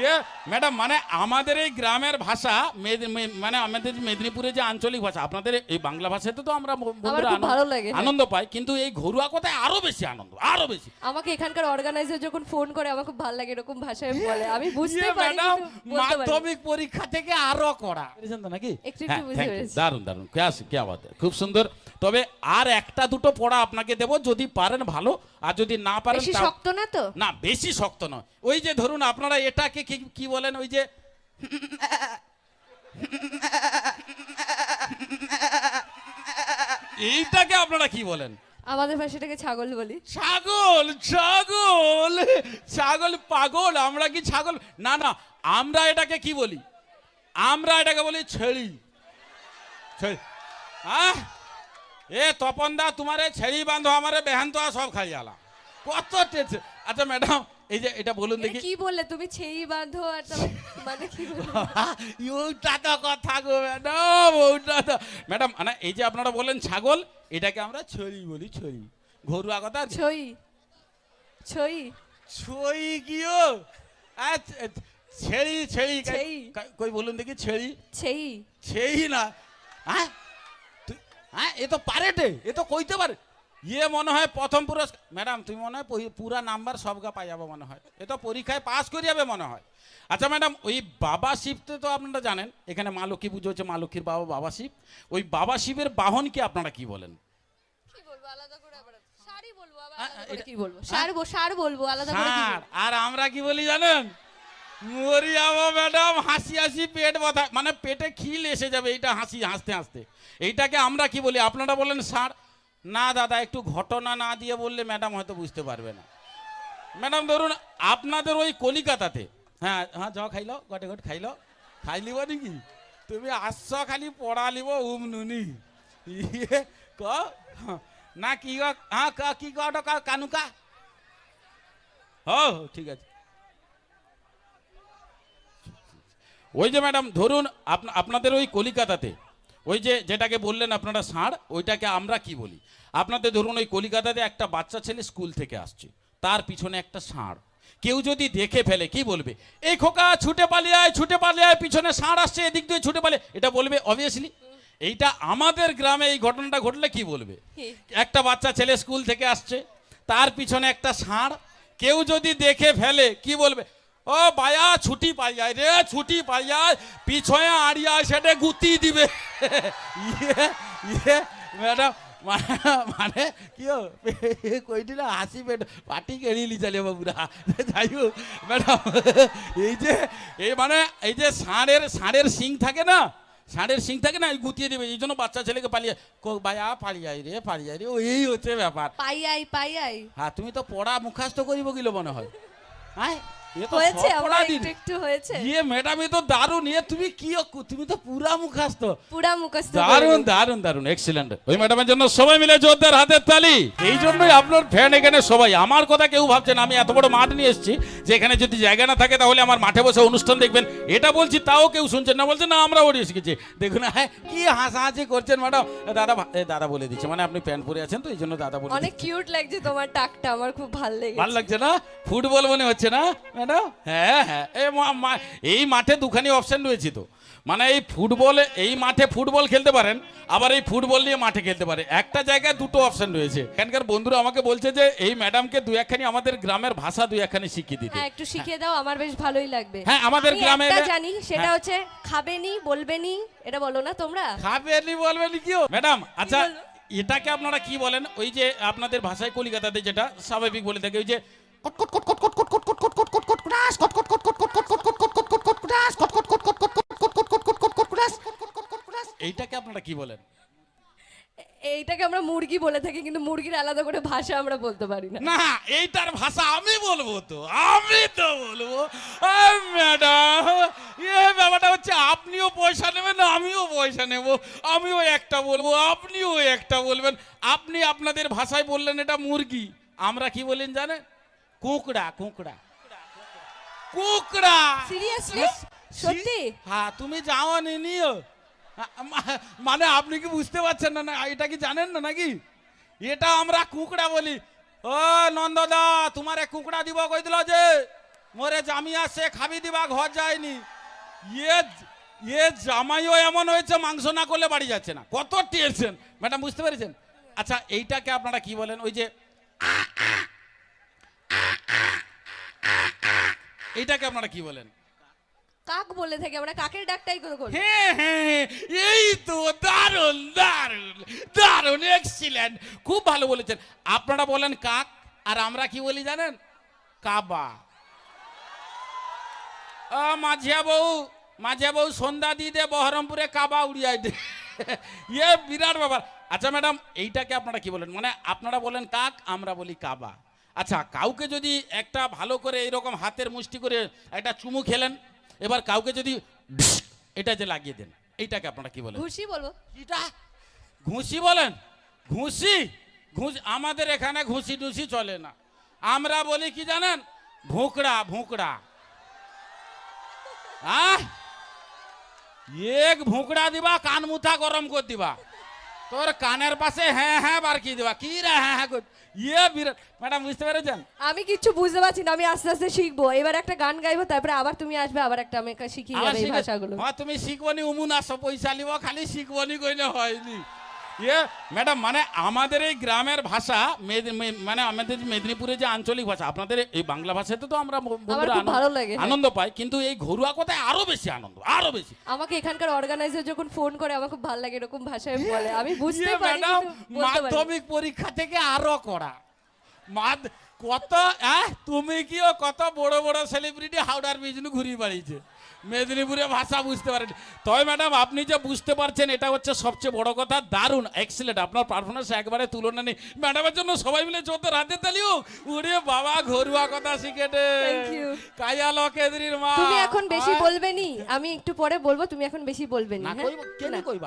ইয়ে ম্যাডাম মানে আমাদের এই গ্রামের ভাষা মানে আমাদের মেদিনীপুরে যে আঞ্চলিক ভাষা আপনাদের এই বাংলা ভাষাতে তো আমরা ভালো লাগে। আনন্দ পাই কিন্তু এই ঘরোয়া কথায় আরও বেশি আনন্দ আরও বেশি। আমাকে এখানকার অর্গানাইজার যখন ফোন করে আমার খুব ভালো লাগে এরকম ভাষায় বলে। আমি বুঝতে ইয়ে পারি। মাধ্যমিক পরীক্ষা থেকে আরও করা নাকি? একটু একটু হ্যাঁ, বুঝতে পেরেছি। দারুণ দারুণ কে আছে কে আবার খুব সুন্দর। তবে আর একটা দুটো পড়া আপনাকে দেব যদি পারেন ভালো আর যদি না পারেন বেশি শক্ত না তো? না বেশি শক্ত নয়। ওই যে ধরুন আপনারা এটাকে কি কি বলেন ওই যে? এইটাকে আপনারা কি বলেন? আমাদের ভাষাটাকে ছাগল বলি। ছাগল ছাগল ছাগল পাগল আমরা কি ছাগল? না না আমরা এটাকে কি বলি? আমরা এটাকে বলি ছেড়ি। হ্যাঁ এ তপন দা তোমার ছেড়ি বান্ধব আমারে বেহান তো সব খাই আলা। কত আচ্ছা ম্যাডাম এই যে এটা বলুন দেখি। কি বললে? তুমি ছেই বাঁধো আর মানে কি? ওটা তো কথা গো ম্যাডাম ওটা তো। ম্যাডাম মানে এই যে আপনারা বলেন ছাগল এটাকে আমরা ছড়ি বলি ছড়ি ঘরুয়া কথা ছই। ছই। ছই গিও আচ্ছা ছেড়ি ছেড়ি। কই বলুন দেখি ছেড়ি? ছেই। ছেই না। হ্যাঁ হ্যাঁ এ তো পারেটে এ তো কইতে পারে। ইয়ে মনে হয় প্রথম পুরস্কার ম্যাডাম তুমি মনে হয় পুরা নাম্বার সবগা পাই যাব মনে হয় এ তো পরীক্ষায় পাস করে যাবে মনে হয় আচ্ছা ম্যাডাম ওই বাবা শিবতে তো আপনারা জানেন এখানে মা লক্ষ্মী পুজো হচ্ছে মা লক্ষ্মীর বাবা বাবা শিব ওই বাবা শিবের বাহনকে আপনারা কি বলেন কি বলব আলাদা করে আবার শাড়ি বলব আবার আ, আলাদা আ, করে এটা- কি বলব শাড় বো- শাড় বলব আলাদা করে কি ষাঁড়। বলব? আর আমরা কি বলি জানেন মরি যাব ম্যাডাম হাসি হাসি পেট ব্যথা মানে পেটে খিল এসে যাবে এইটা হাসি হাসতে হাসতে এইটাকে আমরা কি বলি আপনারা বলেন ষাঁড় না দাদা, একটু ঘটনা না দিয়ে বললে ম্যাডাম হয়তো বুঝতে পারবে না। ম্যাডাম, ধরুন আপনাদের ওই কলিকাতাতে হ্যাঁ হ্যাঁ যাও খাইলো গটে গট খাইলো খাইলিব নাকি? তুমি আসছ খালি পড়ালিব উম নুনি। ইয়ে ক? না, কি হ্যাঁ ক- কটা কানুকা ও ঠিক আছে। ওই যে ম্যাডাম, ধরুন আপনা- আপনাদের ওই কলিকাতাতে ওই যে যেটাকে বললেন আপনারা ষাঁড় ওইটাকে আমরা কি বলি? আপনাদের ধরুন ওই কলিকাতাতে একটা বাচ্চা ছেলে স্কুল থেকে আসছে তার পিছনে একটা ষাঁড়। কেউ যদি দেখে ফেলে কি বলবে? এই খোকা ছুটে পালিয়ে আয় ছুটে পালিয়ে আয় পিছনে ষাঁড় আসছে এদিক দিয়ে ছুটে পালিয়ে এটা বলবে অবভিয়াসলি এইটা আমাদের গ্রামে এই ঘটনাটা ঘটলে কি বলবে? একটা বাচ্চা ছেলে স্কুল থেকে আসছে তার পিছনে একটা ষাঁড়। কেউ যদি দেখে ফেলে কি বলবে? ও বায়া ছুটি পাই যায় রে ছুটি পাই যায় পিছনে আড়িয়া সেটা গুতি দিবে। ইয়ে ইয়ে ম্যাডাম মানে কি ও কইটি না হাসি পেট পাটি কেড়িলি চালে বাবুরা যাই হোক ম্যাডাম এই যে এই মানে এই যে ষাঁড়ের ষাঁড়ের শিং থাকে না? ষাঁড়ের শিং থাকে না? গুতিয়ে দেবে এই জন্য বাচ্চা ছেলেকে পালিয়ে কো বায়া পালিয়ে যায় রে পালিয়ে যায় রে। ও এই হচ্ছে ব্যাপার। পাই আই পাই আই হ্যাঁ তুমি তো পড়া মুখাস্ত করিব গিলো মনে হয়। হ্যাঁ হয়েছে আমার একটু একটু হয়েছে। ইয়ে ম্যাডাম এ তো দারুণ ইয়ে তুমি কি তুমি তো পুরা পুরা মুখস্থ দারুণ দারুণ দারুণ এক্সিলেন্ট ওই ম্যাডামের জন্য সবাই মিলে জোরদার হাতের তালি। এই জন্যই আপনার ফ্যান এখানে সবাই। আমার কথা কেউ ভাবছেন আমি এত বড় মাঠ নিয়ে এসেছি যে এখানে যদি জায়গা না থাকে তাহলে আমার মাঠে বসে অনুষ্ঠান দেখবেন। এটা বলছি তাও কেউ শুনছেন না। বলছে না আমরা ওড়িয়ে শিখেছি। দেখুন হ্যাঁ কি হাসাহাসি করছেন ম্যাডাম দাদা দাদা বলে দিচ্ছে মানে আপনি প্যান্ট পরে আছেন তো এই জন্য দাদা বলে অনেক কিউট লাগছে তোমার টাকটা আমার খুব ভালো লেগেছে। ভালো লাগছে না? ফুটবল মনে হচ্ছে না? ম্যাডাম? হ্যাঁ হ্যাঁ। এই মা- মা- এই মাঠে দুখানি অপশন রয়েছে তো। মানে এই ফুটবলে এই মাঠে ফুটবল খেলতে পারেন আবার এই ফুটবল নিয়ে মাঠে খেলতে পারে। একটা জায়গায় দুটো অপশন রয়েছে। এখানকার বন্ধুরা আমাকে বলছে যে এই ম্যাডামকে দুই একখানি আমাদের গ্রামের ভাষা দুই একখানি শিখিয়ে দিতে। হ্যাঁ একটু শিখিয়ে দাও আমার বেশ ভালোই লাগবে। হ্যাঁ, আমাদের গ্রামে জানি সেটা হ্যাঁ। হচ্ছে খাবেনি বলবেনি এটা বলো না তোমরা? খাবেনি বলবেনি কি ম্যাডাম আচ্ছা এটাকে আপনারা কি বলেন? ওই যে আপনাদের ভাষায় কলিকাতাতে যেটা স্বাভাবিক বলে থাকে ওই যে এইটাকে আপনারা কি বলেন? এইটাকে আমরা মুরগি বলে থাকি কিন্তু মুরগির আলাদা করে ভাষা আমরা বলতে পারি না। না এইটার ভাষা আমি বলব তো আমি তো বলব। ম্যাডাম এ ব্যাপারটা হচ্ছে আপনিও পয়সা নেবেন আমিও পয়সা নেব আমিও একটা বলব আপনিও একটা বলবেন। আপনি আপনাদের ভাষায় বললেন এটা মুরগি আমরা কি বলেন জানেন? কুকড়া কুকড়া। কুকড়া। সিরিয়াসলি সত্যি? হ্যাঁ তুমি যাও নি নিও। মানে আপনি কি বুঝতে পারছেন না? এটা কি জানেন না নাকি? এটা আমরা কুকড়া বলি। ও নন্দদা, তোমার কুকড়া দিব কই দিল যে, মোরে জামিয়া সে খাবি দিবা, ঘর যায়নি। ইয়ে ইয়ে জামাইও এমন হয়েছে, মাংস না করলে বাড়ি যাচ্ছে না। কত টেনশন। ম্যাডাম, বুঝতে পেরেছেন? আচ্ছা এইটাকে আপনারা কি বলেন? ওই যে, এইটাকে আপনারা কি বলেন? কাক বলে থাকি, আমরা কাকের ডাকটাই করে করি হ্যাঁ হ্যাঁ এই তো দারুণ দারুণ দারুণ এক্সিলেন্ট খুব ভালো বলেছেন। আপনারা বলেন কাক, আর আমরা কি বলি জানেন? কাবা। ও মাঝিয়া বউ মাঝিয়া বউ সন্ধ্যা দিয়ে দে বহরমপুরে কাবা উড়িয়াই দে। ইয়ে বিরাট ব্যাপার। আচ্ছা ম্যাডাম, এইটাকে আপনারা কি বলেন? মানে আপনারা বলেন কাক, আমরা বলি কাবা। আচ্ছা কাউকে যদি একটা ভালো করে এরকম হাতের মুষ্টি করে একটা চুমু খেলেন এবার কাউকে যদি এটা যে লাগিয়ে দেন এইটাকে আপনারা কি বলেন? ঘুষি বলব। এটা? ঘুষি বলেন? ঘুষি? ঘুষ আমাদের এখানে ঘুষি টুসি চলে না। আমরা বলি কি জানেন? ভুকড়া ভুকড়া। হ্যাঁ এক ভুকড়া দিবা কান মুথা গরম করে দিবা। তোর কানের পাশে হ্যাঁ হ্যাঁ বার কি দেবা। কি রে হ্যাঁ হ্যাঁ ইয়ে বিরাট ম্যাডাম বুঝতে পেরেছেন? আমি কিচ্ছু বুঝতে পারছি না আমি আস্তে আস্তে শিখব। এবার একটা গান গাইবো তারপরে আবার তুমি আসবে আবার একটা আমি শিখিয়ে যাবে এই ভাষাগুলো। হ্যাঁ তুমি শিখবনি উমুন আসো পয়সা নিব খালি শিখবনি কইলে হয়নি। ইয়ে ম্যাডাম মানে আমাদের এই গ্রামের ভাষা মানে আমাদের যে মেদিনীপুরে যে আঞ্চলিক ভাষা আপনাদের এই বাংলা ভাষাতে তো আমরা ভালো লাগে, হ্যাঁ। আনন্দ পাই কিন্তু এই ঘরোয়া কথায় আরও বেশি আনন্দ আরও বেশি আমাকে এখানকার অর্গানাইজার যখন ফোন করে আমার খুব ভালো লাগে এরকম ভাষায় বলে আমি বুঝতে ইয়ে পারি ম্যাডাম বলতে পারি না। মাধ্যমিক পরীক্ষা থেকে আরও করা কত আহ, তুমি কি ও কত বড় বড় সেলিব্রিটি হাওড়ার বিজনু ঘুরিয়ে বাড়িয়েছে। মেদিনীপুরে ভাষা বুঝতে পারেন। তবে ম্যাডাম আপনি যে বুঝতে পারছেন এটা হচ্ছে সবচেয়ে বড় কথা। দারুণ এক্সিলেন্ট আপনার পারফরমেন্স একবারে তুলনা নেই ম্যাডামের জন্য সবাই মিলে যত রাতে তালিও। ওরে বাবা ঘরোয়া কথা শিখেটে. কায়া লকেদ্রির মা। তুমি এখন বেশি আয়। বলবে নি? আমি একটু পরে বলব তুমি এখন বেশি বলবে নি না হ্যাঁ? কইব কেন। কইবা?